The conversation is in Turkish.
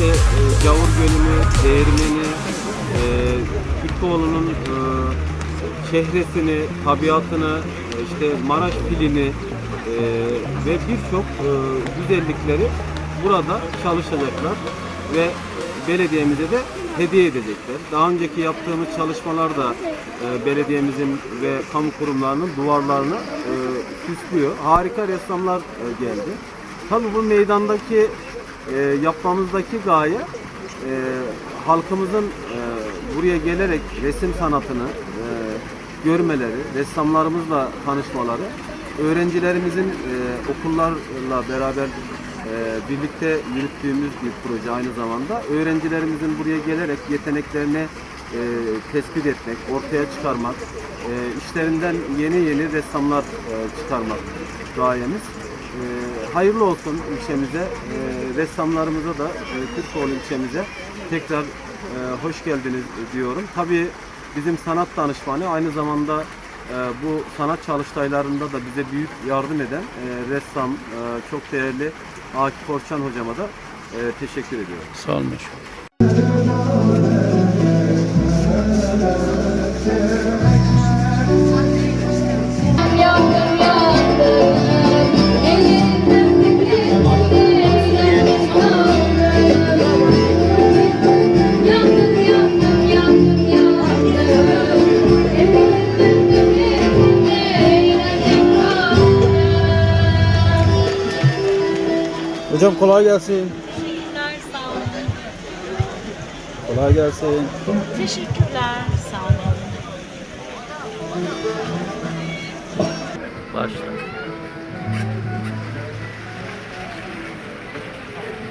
işte e, Gavur Gölü'nü, Değirmen'i, e, Kütüoğlu'nun e, şehresini, tabiatını, işte Maraş pilini e, ve birçok e, güzellikleri burada çalışacaklar ve belediyemize de hediye edecekler. Daha önceki yaptığımız çalışmalar da e, belediyemizin ve kamu kurumlarının duvarlarını e, süslüyor. Harika ressamlar e, geldi. Tabii bu meydandaki e, yapmamızdaki gaye e, halkımızın e, buraya gelerek resim sanatını e, görmeleri, ressamlarımızla tanışmaları, öğrencilerimizin e, okullarla beraber e, birlikte yürüttüğümüz bir proje aynı zamanda. Öğrencilerimizin buraya gelerek yeteneklerini e, tespit etmek, ortaya çıkarmak, e, işlerinden yeni yeni ressamlar e, çıkarmak gayemiz. E, hayırlı olsun ilçemize, e, ressamlarımıza da e, Türkoğlu ilçemize tekrar e, hoş geldiniz diyorum. Tabii bizim sanat danışmanı aynı zamanda e, bu sanat çalıştaylarında da bize büyük yardım eden e, ressam, e, çok değerli Akif Orçan hocama da e, teşekkür ediyorum. Sağ olun Hocam kolay gelsin. Teşekkürler, sağ olun. Kolay gelsin. Teşekkürler, sağ olun. Başla.